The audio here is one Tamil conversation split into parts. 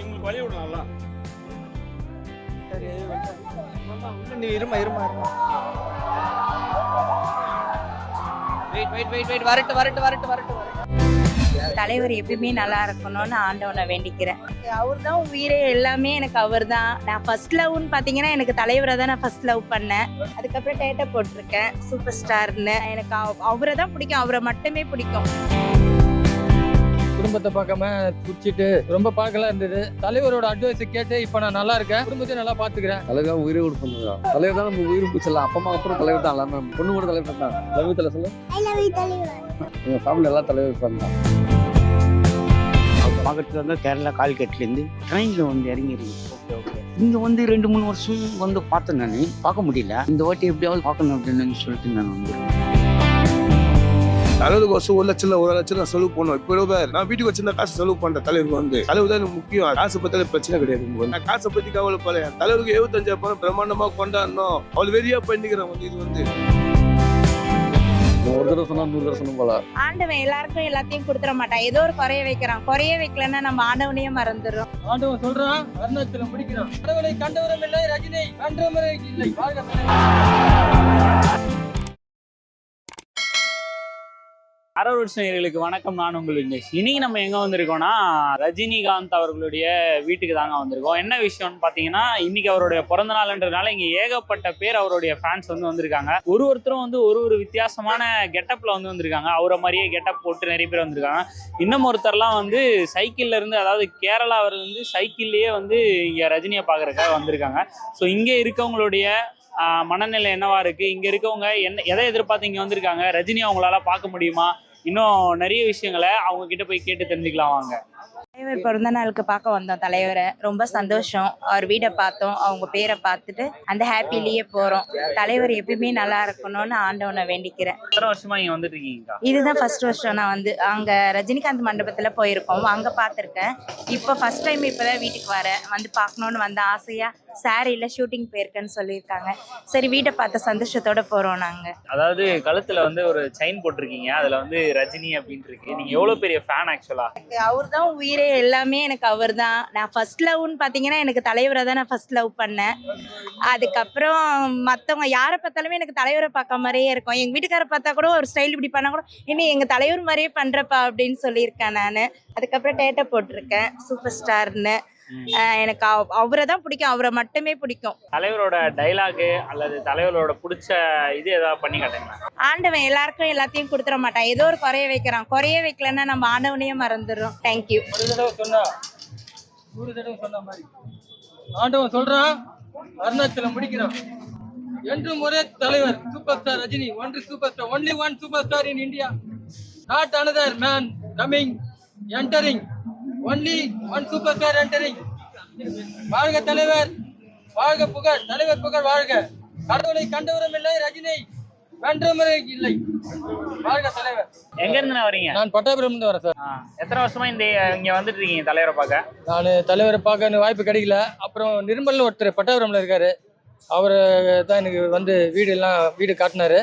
இவங்களுக்கு வழி விடலாம்ல சரி நீ இருமா இருமா இருமா. வெயிட் வெயிட் வெயிட் வெயிட் வரட்டு வரட்டு வரட்டு வரட்டு தலைவர் எப்பயுமே நல்லா இருக்கணும்னு ஆண்டவனை வேண்டிக்கிறேன். அவர் தான் உயிரே எல்லாமே எனக்கு அவர் தான் நான் ஃபர்ஸ்ட் லவ்னு பார்த்தீங்கன்னா எனக்கு தலைவரை தான் நான் ஃபர்ஸ்ட் லவ் பண்ணேன். அதுக்கப்புறம் டேட்டா போட்டிருக்கேன். சூப்பர் ஸ்டார்னு எனக்கு அவரை தான் பிடிக்கும். அவரை மட்டுமே பிடிக்கும். குடும்பத்தை பார்க்காம குடிச்சிட்டு ரொம்ப பார்க்கலாம் இருந்தது. தலைவரோட அட்வைஸ் கேட்டு இப்போ நான் நல்லா இருக்கேன். குடும்பத்தையும் நல்லா பார்த்துக்கிறேன். தலைவர் தான் உயிரை கொடுப்போம் தலைவர் தான் நம்ம உயிர் பிடிச்சலாம் அப்பா அம்மா அப்புறம் தலைவர் தான். எல்லாமே பொண்ணு கூட தலைவர் தான். தலைவர் தலை சொல்லு. எங்கள் ஃபேமிலி எல்லாம் தலைவர் இருப்பாங்க. பக்கத்துல வந்து கேரளா கால்கட்லேருந்து ட்ரெயினில் வந்து இறங்கிருங்க. இங்கே வந்து ரெண்டு மூணு வருஷம் வந்து பார்த்தேன் நான். பார்க்க முடியல. இந்த வாட்டி எப்படியாவது பார்க்கணும் அப்படின்னு சொல்லிட்டு நான் வந்து தலைவருக்கு வருஷம் ஒரு லட்சம் ஒரு லட்சம் நான் செலவு பண்ணுவேன். இப்போ ரூபாய். நான் வீட்டுக்கு வச்சிருந்த காசு செலவு பண்றேன் தலைவருக்கு வந்து. தலைவர் தான் முக்கியம். காசு பத்தால பிரச்சனை கிடையாது. நான் காசை பத்தி கவலைப்படல. என் தலைவருக்கு எழுபத்தஞ்சு பணம் பிரம்மாண்டமா கொண்டாடணும். அவள் வெறியா பண்ணிக்கிறேன் வந்து இது வந்து. ஒரு தடவை சொன்னா நூறு தடவை சொன்ன போல. ஆண்டவன் எல்லாருக்கும் எல்லாத்தையும் கொடுத்துட மாட்டான். ஏதோ ஒரு குறைய வைக்கிறான். குறைய வைக்கலன்னா நம்ம ஆண்டவனையே மறந்துடுறோம். ஆண்டவன் சொல்றான் அருணாச்சலம் பிடிக்கிறான் கடவுளை கண்டவரும் இல்லை ரஜினி கண்டவரும் இல்லை. வாழ்க தலைவர். வணக்கம். நான் உங்கள் விக்னேஷ். இன்னைக்கு நம்ம எங்கே வந்திருக்கோம்னா ரஜினிகாந்த் அவர்களுடைய வீட்டுக்கு தாங்க வந்திருக்கோம். என்ன விஷயம்னு பார்த்தீங்கன்னா இன்னைக்கு அவருடைய பிறந்த நாள்ன்றதுனால இங்கே ஏகப்பட்ட பேர் அவருடைய ஃபேன்ஸ் வந்து வந்திருக்காங்க. ஒரு ஒருத்தரும் வந்து ஒரு ஒரு வித்தியாசமான கெட்டப்பில் வந்து வந்திருக்காங்க. அவரை மாதிரியே கெட்டப் போட்டு நிறைய பேர் வந்திருக்காங்க. இன்னும் ஒருத்தர்லாம் வந்து சைக்கிள்ல இருந்து அதாவது கேரளாவிலேருந்து இருந்து வந்து இங்கே ரஜினியை பார்க்குறக்காக வந்திருக்காங்க. ஸோ இங்கே இருக்கவங்களுடைய மனநிலை என்னவா இருக்குது இங்கே இருக்கவங்க என்ன எதை எதிர்பார்த்து இங்கே வந்திருக்காங்க? ரஜினி அவங்களால பார்க்க முடியுமா? இன்னும் நிறைய விஷயங்களை அவங்க கிட்ட போய் கேட்டு தெரிஞ்சுக்கலாம் வாங்க. தலைவர் பிறந்த நாளுக்கு பார்க்க வந்தோம். தலைவரை ரொம்ப சந்தோஷம். அவர் வீடை பார்த்தோம். அவங்க பேரை பார்த்துட்டு அந்த ஹாப்பிலேயே போறோம். தலைவர் எப்பயுமே நல்லா இருக்கணும்னு ஆண்டவனை வேண்டிக்கிறேன். வருஷமா இங்க வந்துட்டு இதுதான் ஃபர்ஸ்ட் வருஷம். நான் வந்து அங்க ரஜினிகாந்த் மண்டபத்துல போயிருக்கோம். அங்க பார்த்துருக்கேன். இப்போ ஃபர்ஸ்ட் டைம் இப்பதான் வீட்டுக்கு வரேன். வந்து பார்க்கணும்னு வந்த ஆசையா சாரியில ஷூட்டிங் போயிருக்கேன்னு சொல்லியிருக்காங்க. சரி வீட்டை பார்த்த சந்தோஷத்தோட போறோம் நாங்க. அதாவது கழுத்துல வந்து ஒரு செயின் போட்டிருக்கீங்க. அதுல வந்து ரஜினி அப்படின்னு இருக்கு. நீங்க எவ்வளவு பெரிய ஃபேன் ஆக்சுவலா அவர் தான் உயிரே எல்லாமே எனக்கு அவர் தான் நான் ஃபர்ஸ்ட் லவ்னு பார்த்தீங்கன்னா எனக்கு தலைவரை தான் நான் ஃபர்ஸ்ட் லவ் பண்ணேன். அதுக்கப்புறம் மற்றவங்க யாரை பார்த்தாலுமே எனக்கு தலைவரை பார்க்க மாதிரியே இருக்கும். எங்கள் வீட்டுக்காரை பார்த்தா கூட ஒரு ஸ்டைல் இப்படி பண்ணால் கூட இன்னும் எங்கள் தலைவர் மாதிரியே பண்ணுறப்பா அப்படின்னு சொல்லியிருக்கேன் நான். அதுக்கப்புறம் டேட்டா போட்டிருக்கேன். சூப்பர் ஸ்டார்னு எனக்கு அவ- அவரை தான் பிடிக்கும். அவரை மட்டுமே பிடிக்கும். தலைவரோட டைலாகு அல்லது தலைவரோட பிடிச்ச இது ஏதாவது பண்ணி காட்டுங்களேன். ஆண்டவன் எல்லாருக்கும் எல்லாத்தையும் கொடுத்துட மாட்டான். ஏதோ ஒரு குறைய வைக்கிறான். குறைய வைக்கலன்னா நம்ம ஆண்டவனையே மறந்துடுறோம். தேங்க்யூ ஒரு தடவை சொன்னா நூறு தடவை சொன்ன மாதிரி. ஆண்டவன் சொல்றான் அருணாச்சலம் முடிக்கிறான் என்றும் ஒரே தலைவர் சூப்பர் ஸ்டார் ரஜினி. ஒன்று super star only one super star in India not another man coming entering only one super star entering வாழ்க தலைவர் வாழ்க புகழ் தலைவர் புகழ் வாழ்க. கடவுளை கண்டவரும் இல்லை ரஜினி இல்லை. வாழ்க தலைவர். எங்க இருந்து வரீங்க? நான் பட்டாபுரம் வரேன் சார். எத்தனை வருஷமா இந்த இங்க வந்துட்டு இருக்கீங்க தலைவரை பார்க்க? நான் தலைவரை பார்க்க வாய்ப்பு கிடைக்கல. அப்புறம் நிர்மல்னு ஒருத்தர் பட்டாபுரம்ல இருக்காரு. அவர் தான் எனக்கு வந்து வீடு எல்லாம் வீடு காட்டினாரு.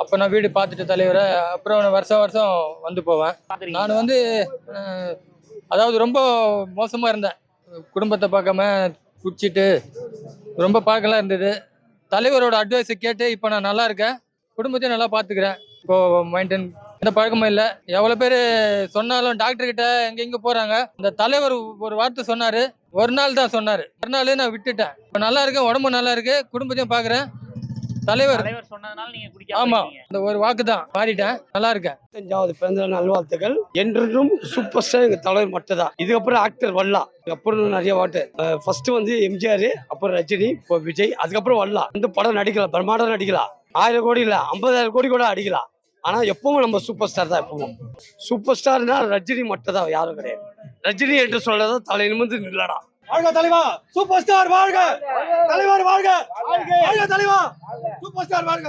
அப்போ நான் வீடு பார்த்துட்டு தலைவரை அப்புறம் நான் வருஷம் வருஷம் வந்து போவேன். நான் வந்து அதாவது ரொம்ப மோசமாக இருந்தேன். குடும்பத்தை பார்க்காம குடிச்சிட்டு ரொம்ப பார்க்கலாம் இருந்தது. தலைவரோட அட்வைஸை கேட்டு இப்போ நான் நல்லா இருக்கேன். குடும்பத்தையும் நல்லா பார்த்துக்கிறேன். இப்போ மெயின்டைன் எந்த பழக்கமும் இல்லை. எவ்வளோ பேர் சொன்னாலும் டாக்டர் எங்கே எங்க போகிறாங்க இந்த தலைவர் ஒரு வார்த்தை சொன்னார். ஒரு நாள் தான் சொன்னார். ஒரு நாள் நான் விட்டுட்டேன். இப்போ நல்லா இருக்கேன். உடம்பு நல்லா இருக்கு. குடும்பத்தையும் பார்க்குறேன். தலைவர். தலைவர் சொன்னதுனால நீங்க குடிக்காம ஆமா. இந்த ஒரு வாக்கு தான் மாறிட்டேன். நல்லா இருக்கேன். அஞ்சாவது பிறந்த நல்வாழ்த்துக்கள். என்றும் சூப்பர் ஸ்டார் எங்க தலைவர் மட்டும் தான் இதுக்கப்புறம் ஆக்டர் வரலாம். இதுக்கப்புறம் நிறைய வாட்டு. ஃபர்ஸ்ட் வந்து எம்ஜிஆர் அப்புறம் ரஜினி இப்போ விஜய் அதுக்கப்புறம் வரலாம். இந்த படம் நடிக்கலாம். பிரம்மாண்டம் நடிக்கலாம். ஆயிரம் கோடி இல்ல ஐம்பதாயிரம் கோடி கூட அடிக்கலாம். ஆனா எப்பவும் நம்ம சூப்பர் ஸ்டார் தான் எப்பவும். சூப்பர் ஸ்டார்னா ரஜினி மட்டும் தான் யாரும் கிடையாது. ரஜினி என்று சொல்லதான் தலை நிமிர்ந்து நில்லடா வாழ்க தலைவா சூப்பர் ஸ்டார் வாழ்க. தலைவர் வாழ்க. வாழ்க. தலைவா. சூப்பர் ஸ்டார் வாழ்க.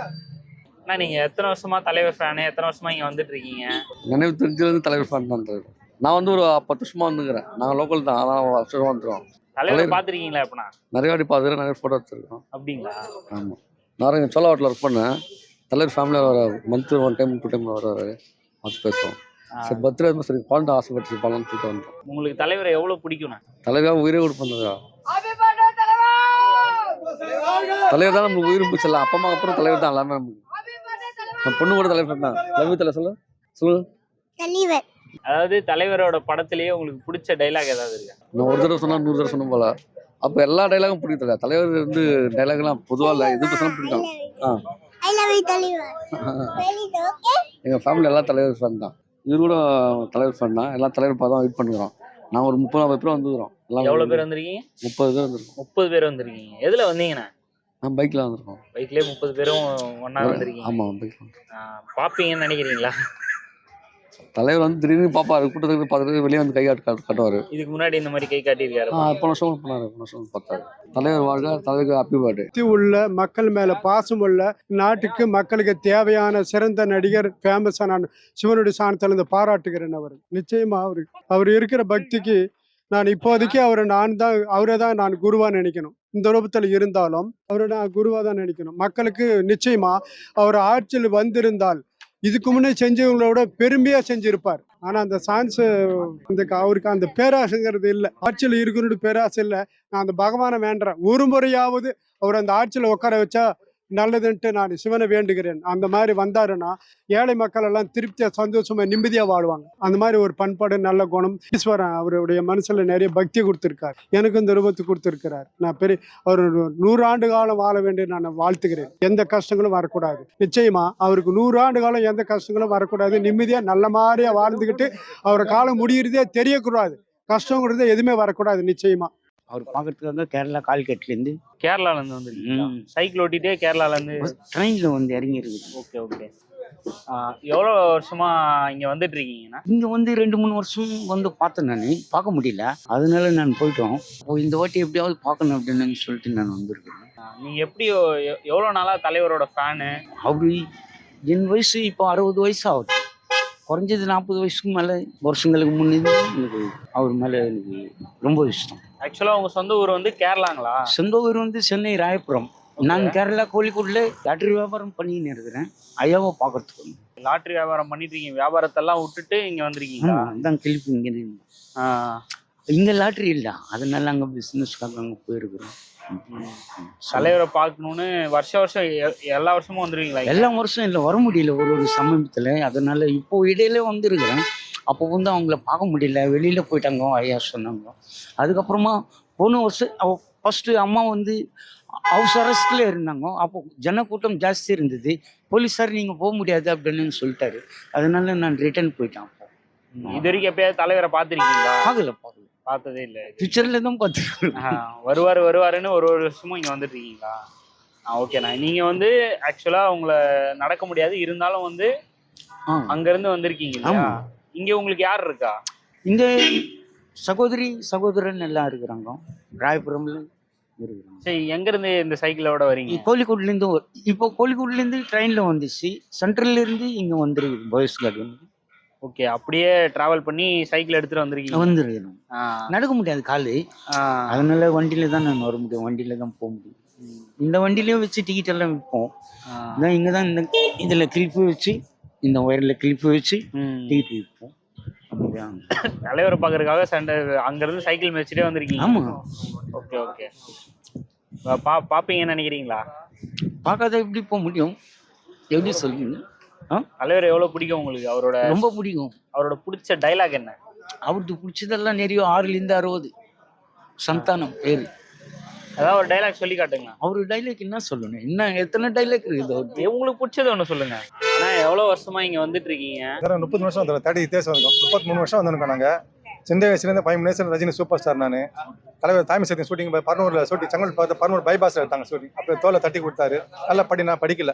அண்ணா நீங்க எத்தனை வருஷமா தலைவர் ஃபேனு எத்தனை வருஷமா இங்க வந்துட்டு இருக்கீங்க நினைவு தெரிஞ்சதுலேருந்து தலைவர் ஃபேன் தான் தலைவர். நான் வந்து ஒரு பத்து வருஷமா வந்துக்கிறேன். நாங்கள் லோக்கல் தான் அதான் வருஷமா வந்துடுவோம் தலைவர். பாத்துருக்கீங்களா எப்பனா? நிறைய வாட்டி பார்த்துக்கிறேன் நிறைய ஃபோட்டோ வச்சுருக்கோம் அப்படிங்களா? ஆமாம் நான் இங்கே சோழ ஹோட்டலில் ஒர்க் பண்ணேன். தலைவர் ஃபேமிலியில் வர month one time two time வருவார் பார்த்து பேசுவோம். சரி பர்த்டே சரி குழந்தை ஆசைப்பட்டு போயிட்டு வந்தோம். உங்களுக்கு தலைவரை எவ்வளவு பிடிக்கும்ண்ணா தலைவராக உயிரே கொடுப்பா தலைவர் தான் நம்மளுக்கு உயிர் பிடிச்சல அப்பா அம்மா அப்புறம் தலைவர் தான் எல்லாமே நமக்கு நம்ம பொண்ணு கூட தலைவர் தான். லவ் தலை சொல்லு. சொல்லு. தலைவர் அதாவது தலைவரோட படத்திலேயே உங்களுக்கு பிடிச்ச டைலாக் ஏதாவது இருக்கா? நான் ஒரு தடவை சொன்னா நூறு தடவை சொன்ன போல. அப்போ எல்லா டைலாகும் பிடிக்கல தலைவர் வந்து டைலாக்லாம் பொதுவாக இல்லை. எது பேசினாலும் பிடிக்கும் ஆ ஐ லவ் யூ தலைவர் ஓகே எங்கள் ஃபேமிலி எல்லா தலைவர் ஃபேன் தான். இவர் கூட தலைவர் ஃபேன் தான். எல்லா தலைவர் பார்த்து தான் வெயிட் பண்ணுறோம் நான் ஒரு முப்பது நாற்பது பேர் வந்துக்கிறோம் எல்லாம் எவ்வளவு பேர் வந்திருக்கீங்க? முப்பது பேர் வந்திருக்கோம். முப்பது பேர் வந்திருக்கீங்க. எதுல வந்தீங்கண்ணா? நான் பைக்கில் வந்திருக்கோம். பைக்லயே முப்பது பேரும் ஒண்ணா வந்திருக்கீங்க. ஆமாம் பைக்கில் ஆ, பாப்பீங்கன்னு நினைக்கிறீங்களா? தலைவர் வந்து திடீர்னு பார்ப்பாரு கூட்டத்துக்கு பார்த்துட்டு வெளியே வந்து கை காட்டு காட்டு- காட்டுவார். இதுக்கு முன்னாடி இந்த மாதிரி கை காட்டியிருக்காரு போன வருஷம் பண்ணாரு போன வருஷம் பார்த்தாரு தலைவர் வாழ்க தலைவருக்கு ஹாப்பி பர்த்டே உள்ள மக்கள் மேல பாசம் உள்ள நாட்டுக்கு மக்களுக்கு தேவையான சிறந்த நடிகர் ஃபேமஸான சிவனுடைய சாணத்திலிருந்து பாராட்டுகிறேன் அவர். நிச்சயமா அவரு அவர் இருக்கிற பக்திக்கு நான் இப்போதைக்கு அவரை நான் தான் அவரை தான் நான் குருவா நினைக்கணும். இந்த ரூபத்தில் இருந்தாலும் அவரை நான் குருவா தான் நினைக்கணும். மக்களுக்கு நிச்சயமா அவர் ஆட்சியில் வந்திருந்தால் இதுக்கு முன்னே செஞ்சவங்களோட பெருமையா செஞ்சிருப்பார். ஆனா அந்த சான்ஸ் அந்த அவருக்கு அந்த பேராசைங்கிறது இல்லை. ஆட்சியில் இருக்கணும்னு பேராசை இல்லை. நான் அந்த பகவானை வேண்டுறேன். ஒரு முறையாவது அவர் அந்த ஆட்சியில் உட்கார வச்சா நல்லதுன்ட்டு நான் சிவனை வேண்டுகிறேன். அந்த மாதிரி வந்தாருன்னா ஏழை மக்கள் எல்லாம் திருப்தியாக சந்தோஷமா நிம்மதியாக வாழ்வாங்க. அந்த மாதிரி ஒரு பண்பாடு நல்ல குணம் ஈஸ்வரன் அவருடைய மனசில் நிறைய பக்தி கொடுத்துருக்கார். எனக்கு இந்த ரூபத்தை கொடுத்துருக்கிறார். நான் பெரிய அவர் நூறாண்டு நூறு ஆண்டு காலம் வாழ வேண்டிய நான் வாழ்த்துகிறேன். எந்த கஷ்டங்களும் வரக்கூடாது. நிச்சயமா அவருக்கு நூறு ஆண்டு காலம் எந்த கஷ்டங்களும் வரக்கூடாது. நிம்மதியாக நல்ல மாதிரியாக வாழ்ந்துக்கிட்டு அவர் காலம் முடிகிறதே தெரியக்கூடாது. கஷ்டங்கிறது எதுவுமே வரக்கூடாது. நிச்சயமா. அவர் பார்க்கறதுக்கு வந்து கேரளா கால்கட்லேருந்து கேரளால இருந்து வந்திருக்கீங்களா? ம். சைக்கிள் ஓட்டிட்டே கேரளால இருந்து ட்ரெயினில் வந்து இறங்கி இருக்குது ஓகே. ஓகே எவ்வளோ வருஷமா இங்க வந்துட்டு இருக்கீங்கண்ணா இங்கே வந்து ரெண்டு மூணு வருஷம் வந்து பார்த்தேன் நான். பார்க்க முடியல. அதனால நான் போயிட்டோம். இந்த வாட்டி எப்படியாவது பார்க்கணும் அப்படின்னு சொல்லிட்டு நான் வந்திருக்கேன். ஆ, நீங்க எப்படி எ- எவ்வளவு நாளா தலைவரோட ஃபேனு அவரு என் வயசு இப்போ அறுபது வயசு ஆகுது. குறைஞ்சது நாற்பது வயசுக்கு மேலே வருஷங்களுக்கு முன்னே எனக்கு அவர் மேலே எனக்கு ரொம்ப இஷ்டம். ஆக்சுவலா உங்க சொந்த ஊர் வந்து கேரளாங்களா? சொந்த ஊர் வந்து சென்னை ராயபுரம். நான் கேரளா கோழிக்கோடில் லாட்டரி வியாபாரம் பண்ணின்னு இருக்கிறேன். ஐயாவை பார்க்கறதுக்கு. லாட்டரி வியாபாரம் பண்ணிட்டு இருக்கீங்க. வியாபாரத்தெல்லாம் விட்டுட்டு இங்க வந்திருக்கீங்களா? ஆமா அதான் கிளிப்பு இங்கே இங்கே லாட்ரி இல்லை. அதனால அங்கே பிஸ்னஸ்க்காக அங்கே போயிருக்கிறோம். தலைவரை பார்க்கணும்னு வருஷ வருஷம் எ- எல்லா வருஷமும் வந்துருவீங்களா எல்லா வருஷம் இல்லை வர முடியல ஒரு ஒரு சமயத்தில் அதனால இப்போ இடையில வந்திருக்கிறேன். அப்போ வந்து அவங்கள பார்க்க முடியல. வெளியில் போயிட்டாங்க ஐயா சொன்னாங்க. அதுக்கப்புறமா போன வருஷம் அவ ஃபஸ்ட்டு அம்மா வந்து ஹவுஸ் அரெஸ்டில் இருந்தாங்க. அப்போ ஜனக்கூட்டம் ஜாஸ்தி இருந்தது. போலீஸார் நீங்கள் போக முடியாது அப்படின்னு சொல்லிட்டாரு. அதனால நான் ரிட்டர்ன் போயிட்டேன். இது வரைக்கும் எப்பயாவது தலைவரை பார்த்திருக்கீங்களா? பார்க்கல பார்க்கல. பார்த்ததே இல்லை. பிக்சரில் தான் பார்த்துருக்கேன். ஆ, வருவாரு வருவாருன்னு ஒரு ஒரு வருஷமும் இங்க வந்துட்டு இருக்கீங்களா ஓகேண்ணா நீங்க வந்து ஆக்சுவலா உங்களை நடக்க முடியாது. இருந்தாலும் வந்து ஆ. அங்க இருந்து வந்திருக்கீங்க. இங்க உங்களுக்கு யார் இருக்கா? இங்கே சகோதரி சகோதரன் எல்லாம் இருக்கிறாங்க. ராயபுரம்ல இருக்கிறாங்க. சரி எங்க இருந்து இந்த சைக்கிளோட வரீங்க? கோழிக்கோட்லேருந்து இப்போ கோழிக்கோட்லேருந்து ட்ரெயினில் வந்துச்சு. சென்ட்ரல்ல இருந்து இங்கே வந்துருக்கு பாய்ஸ் கார்டன் ஓகே அப்படியே டிராவல் பண்ணி சைக்கிள் எடுத்துட்டு வந்திருக்கீங்க. வந்துருக்கணும். நடக்க முடியாது காலு. அதனால வண்டியில தான் நான் வர முடியும். வண்டியில தான் போக முடியும். இந்த வண்டியிலயும் வச்சு டிக்கெட் எல்லாம் விற்போம். இதான் இங்கே தான் இந்த இதில் கிளிப்பு வச்சு இந்த ஒயரில் கிளிப்பு வச்சு. டிக்கெட் விற்போம் தலைவரை பாக்குறதுக்காக சண்டை அங்க இருந்து சைக்கிள் மேய்ச்சிட்டே வந்திருக்கீங்க. ஆமாம் ஓகே ஓகே. பா பாப்பீங்கன்னு நினைக்கிறீங்களா? பார்க்காத எப்படி போக முடியும்? எப்படி சொல்லுங்க தலைவர் எவ்வளவு பிடிக்கும் உங்களுக்கு? அவரோட ரொம்ப பிடிக்கும். அவரோட பிடிச்ச டைலாக் என்ன? அவருக்கு பிடிச்சதெல்லாம் நிறைய ஆறுலேருந்து அறுபது. சந்தானம் பேர் ஏதாவது ஒரு டைலாக் சொல்லி காட்டுங்க அவர் டைலாக் என்ன சொல்லணும்? என்ன எத்தனை டைலாக் இருக்குது அவருக்கு? உங்களுக்கு பிடிச்சது ஒண்ணு சொல்லுங்க. ஆனா எவ்வளவு வருஷமா இங்க வந்துட்டு இருக்கீங்க? சார் முப்பது வருஷம் வந்து தேர்ட்டி இயர்ஸ் வந்திருக்கோம் முப்பத்தி மூணு வருஷம் வந்திருக்கோம் நாங்கள் சின்ன வயசுலேருந்து five minutes Rajini super star நான். தலைவர் தாய்மை சக்தி ஷூட்டிங் பர்னூரில் ஷூட்டிங் செங்கல் பார்த்து பர்னூர் பைபாஸில் எடுத்தாங்க ஷூட்டிங் அப்புறம் தோலை தட்டி கொடுத்தாரு. நல்லா படி நான் படிக்கல.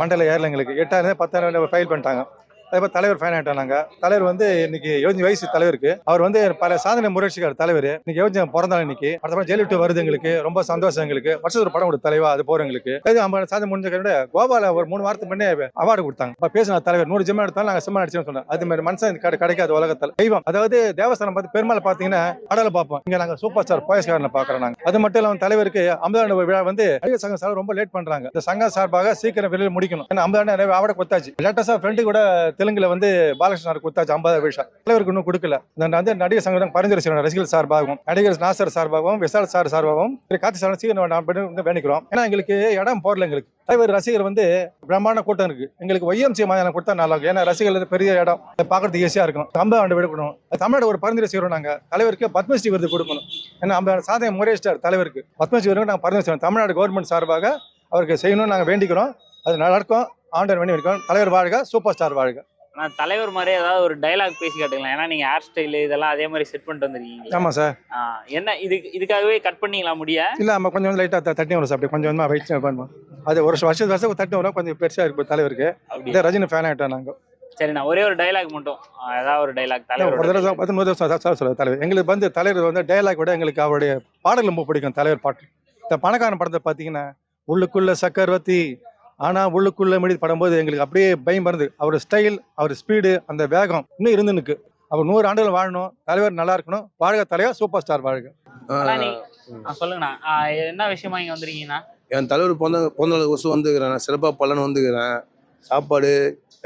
மண்டல ஏறல எங்களுக்கு. எட்டாயிரம் பத்தாயிரம் ஃபைல் பண்ணிட்டாங்க. அதே மாதிரி தலைவர் ஃபேன் ஆகிட்டோம் தலைவர் வந்து இன்னைக்கு எழுபது வயசு தலைவருக்கு. அவர் வந்து பல சாதனை முயற்சிக்கார் தலைவர். இன்னைக்கு எழுபது பிறந்தாலும் இன்னைக்கு. அடுத்த படம் ஜெயலலிதா வருது எங்களுக்கு. ரொம்ப சந்தோஷம் எங்களுக்கு. வருஷத்துக்கு ஒரு படம் கொடுத்த தலைவா அது போற எங்களுக்கு. ஐம்பது சாதனை முடிஞ்ச விட கோவால ஒரு மூணு வாரத்துக்கு முன்னே அவார்டு கொடுத்தாங்க. அப்ப பேசின தலைவர் நூறு ஜிம்மா எடுத்தாலும் நாங்கள் சிம்மா அடிச்சோம்னு சொன்னோம் அது மாதிரி மனுஷன் கிடைக்காது உலகத்தில். தெய்வம். அதாவது தேவஸ்தானம் பார்த்து பெருமாள் பார்த்தீங்கன்னா கடலை பார்ப்போம். இங்க நாங்க சூப்பர் ஸ்டார் போயஸ்காரனை பார்க்குறோம் நாங்க. அது மட்டும் இல்லாம தலைவருக்கு ஐம்பதாண்டு விழா வந்து நடிகர் சங்கம் சார் ரொம்ப லேட் பண்றாங்க. இந்த சங்கம் சார்பாக சீக்கிரம் வெளியில் முடிக்கணும். ஏன்னா ஐம்பதாண்டு நிறைய அவார்டு கொடுத்தாச்சு. லேட்டஸ்டா ஃப்ரெண்டு கூட தெலுங்குல வந்து பாலகிருஷ்ணர் கொடுத்தாச்சு ஐம்பது விஷயம் தலைவருக்கு இன்னும் கொடுக்கல. வந்து நடிகர் சங்கம் பரிந்துரை செய்யணும் ரசிகர்கள் சார்பாகவும் நடிகர் நாசர் சார்பாகவும் விசால் சார் சார்பாகவும் திரு கார்த்தி சார் சீக்கிரம் நான் வேண்டிக்கிறோம். ஏன்னா எங்களுக்கு இடம் போடல எங்களுக்கு. தலைவர் ரசிகர் வந்து பிரம்மாண்ட கூட்டம் இருக்கு. எங்களுக்கு ஒய்எம்சி மைதானம் கொடுத்தா நல்லா இருக்கும். ஏன்னா ரசிகர்கள் பெரிய இடம். பார்க்கறதுக்கு ஈஸியா இருக்கும். கம்ப ஆண்டு விடுக்கணும் தமிழ்நாடு ஒரு பரிந்துரை செய்யறோம் நாங்க. தலைவருக்கு பத்மஸ்ரீ விருது கொடுக்கணும். ஏன்னா நம்ம சாதனை முறையிட்டார் தலைவருக்கு. பத்மஸ்ரீ விருது நாங்கள் பரிந்துரை செய்யணும் தமிழ்நாடு கவர்மெண்ட் சார்பாக அவருக்கு செய்யணும்னு நாங்கள் வேண்டிக்கிறோம். அது நடக்கும் ஆண்டர் வேண்டி வைக்கிறோம் தலைவர் வாழ்க சூப்பர் ஸ்டார் வாழ்க. நான் தலைவர் மாதிரி ஏதாவது ஒரு டைலாக் பேசி காட்டுங்களேன். ஏன்னா நீங்க ஹேர் ஸ்டைல் இதெல்லாம் அதே மாதிரி செட் பண்ணிட்டு வந்திருக்கீங்க. ஆமா சார் என்ன இதுக்கு இதுக்காகவே கட் பண்ணீங்களா முடிய? இல்ல நம்ம கொஞ்சம் லைட்டாக தட்டி வரும் சார் அப்படி கொஞ்சம் கொஞ்சமாக வெயிட் பண்ணுவோம். அது ஒரு வருஷம் வருஷம் தட்டி வரும் கொஞ்சம் பெருசா இருக்கும் தலைவருக்கு. இந்த ரஜினி ஃபேன் ஆகிட்டோம் நாங்கள் சரி நான் ஒரே ஒரு டைலாக் மட்டும். ஏதாவது ஒரு டைலாக் ஒரு தடவை தலைவர் பத்து நூறு வருஷம் சார் சொல்லுவார் தலைவர். எங்களுக்கு வந்து தலைவர் வந்து டைலாக் விட எங்களுக்கு அவருடைய பாடல் ரொம்ப பிடிக்கும் தலைவர் பாட்டு. இந்த பணக்காரன் படத்தை பார்த்தீங்கன்னா உள்ளுக்குள்ள சக்கரவர்த்தி ஆனா உள்ளுக்குள்ள மடி படும்போது எங்களுக்கு அப்படியே பயம் வருது அவர் ஸ்டைல் அவர் ஸ்பீடு அந்த வேகம் இன்னும் இருந்துனுக்கு அவர் நூறு ஆண்டுகள் வாழணும் தலைவர் நல்லா இருக்கணும் வாழ்க தலைவர் சூப்பர் ஸ்டார் வாழ்க சொல்லுங்கண்ணா. என்ன விஷயமா இங்க வந்திருக்கீங்கண்ணா? என் தலைவர் பிறந்த பிறந்த வருஷம் வந்துக்கிறேன் சிறப்பாக பலன் வந்துக்கிறேன் சாப்பாடு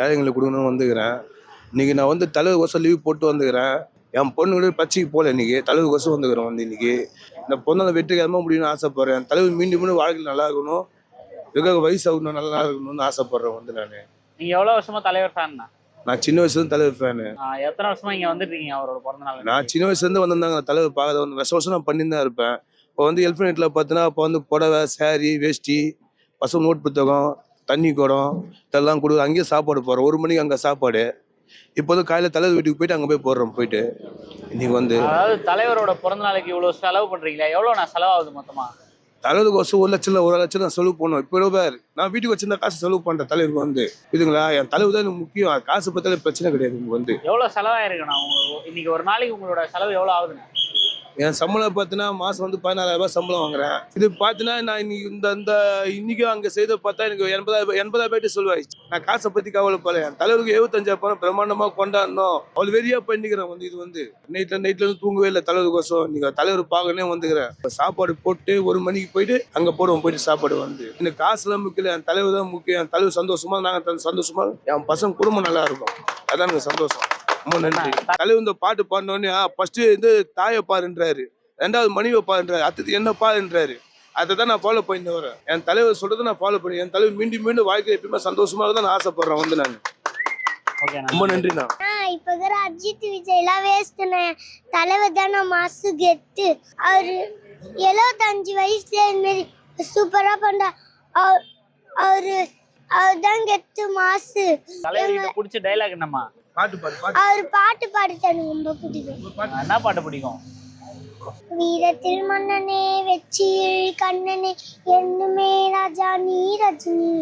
ஏழைங்களுக்கு கொடுக்கணும்னு வந்துக்கிறேன். இன்னைக்கு நான் வந்து தலைவர் வருஷம் லீவ் போட்டு வந்துக்கிறேன். என் பொண்ணு கூட பச்சைக்கு போகல இன்னைக்கு தலைவர் வருஷம் வந்துக்கிறேன் வந்து இன்னைக்கு. இந்த பிறந்த வெற்றிகரமாக முடியும்னு ஆசைப்படுறேன். தலைவர் மீண்டும் மீண்டும் வாழ்க்கையில் நல்லா இருக்கணும். இருக்க வயசு ஆகணும் நல்லா இருக்கணும்னு ஆசைப்படுறேன் வந்து நான். நீங்க எவ்வளவு வருஷமா தலைவர் ஃபேன்னா நான் சின்ன வயசுல தலைவர் ஃபேனு எத்தனை வருஷமா இங்க வந்துட்டு இருக்கீங்க அவரோட பிறந்த நாள்? நான் சின்ன வயசுலேருந்து வந்திருந்தாங்க நான் தலைவர் பார்க்காத வந்து வருஷம் வருஷம் நான் பண்ணி தான் இருப்பேன். இப்போ வந்து எல்ஃபனேட்டில் பார்த்தீங்கன்னா இப்போ வந்து புடவை saree வேஷ்டி பசங்க நோட் புத்தகம் தண்ணி குடம் இதெல்லாம் கொடு அங்கேயே சாப்பாடு போடுறோம். ஒரு மணிக்கு அங்கே சாப்பாடு. இப்போ வந்து காலையில் தலைவர் வீட்டுக்கு போயிட்டு அங்கே போய் போடுறோம் போயிட்டு. இன்னைக்கு வந்து அதாவது தலைவரோட பிறந்த நாளைக்கு இவ்வளவு செலவு பண்றீங்களா எவ்வளவு நான் செலவாகுது மொத்தமா? தலைவருக்கு வருஷம் ஒரு லட்சம் ஒரு லட்சம் நான் செலவு பண்ணுவோம் இப்போ பேர் நான் வீட்டுக்கு வச்சிருந்த காசு செலவு பண்ணுறேன் தலைவருக்கு வந்து இதுங்களா? என் தலைவர் தான் எனக்கு முக்கியம். காசு பத்தாலே பிரச்சனை கிடையாது உங்களுக்கு வந்து. எவ்வளவு செலவாயிருக்குண்ணா? உங்க இன்னைக்கு ஒரு நாளைக்கு உங்களோட செலவு எவ்வளவு ஆகுதுங்க என் சம்பளம் பார்த்தீங்கன்னா மாதம் வந்து பதினாறாயிரம் ரூபாய் சம்பளம் வாங்குறேன். இது பார்த்தீங்கன்னா நான் இன்னைக்கு இந்த இந்த இன்னைக்கும் அங்கே செய்த பார்த்தா எனக்கு எண்பதாயிரம் எண்பதாயிரம் பேட்டு சொல்லுவாய் நான் காசை பற்றி கவலைப்படல என் தலைவருக்கு எழுபத்தஞ்சாயிரம் பிரம்மாண்டமாக கொண்டாடணும். அவள் வெறியா பண்ணிக்கிறேன் வந்து இது வந்து. நைட்டில் நைட்ல இருந்து தூங்கவே இல்லை தலைவருக்கோசம். இன்னைக்கு தலைவர் பார்க்கனே வந்துக்கிறேன். சாப்பாடு போட்டு ஒரு மணிக்கு போயிட்டு அங்கே போடுவோம் போயிட்டு சாப்பாடு வந்து. எனக்கு காசுலாம் முக்கியம் என் தலைவர் தான் முக்கியம். என் தலைவர் சந்தோஷமா நாங்கள் சந்தோஷமா என் பசங்க குடும்பம் நல்லா இருக்கும். அதான் எனக்கு சந்தோஷம். ரொம்ப நன்றி. தலைவர் இந்த பாட்டு பாடினோடனே ஃபர்ஸ்ட் வந்து தாயை பாருன்றாரு. ரெண்டாவது மனைவி பாருன்றாரு. அடுத்தது என்ன பாருன்றாரு. அதை தான் நான் ஃபாலோ பண்ணி வரேன். என் தலைவர் சொல்றதை நான் ஃபாலோ பண்ணி என் தலைவர் மீண்டும் மீண்டும் வாழ்க்கை எப்பயுமே சந்தோஷமாக தான் நான் ஆசைப்படுறேன் வந்து நான். ஓகே ரொம்ப நன்றிண்ணா. இப்போ இருக்கிற அஜித் விஜய்லாம் வேஸ்ட்டுண்ணே தலைவர் தானே மாசு கெத்து. அவரு எழுபத்தஞ்சு வயசுல இதுமாரி சூப்பராக பண்ற அவர் அவரு அவர் தான் கெத்து மாசு. தலைவர்கிட்ட பிடிச்ச டைலாக் என்னம்மா? பாட்டு பாடு அவர் பாட்டு பாடிட்டு எனக்கு ரொம்ப பிடிக்கும். என்ன பாட்டு பிடிக்கும்? வீரத்தில் மன்னனே வெற்றியில் கண்ணனே என்னுமே ராஜா நீ ரஜினி.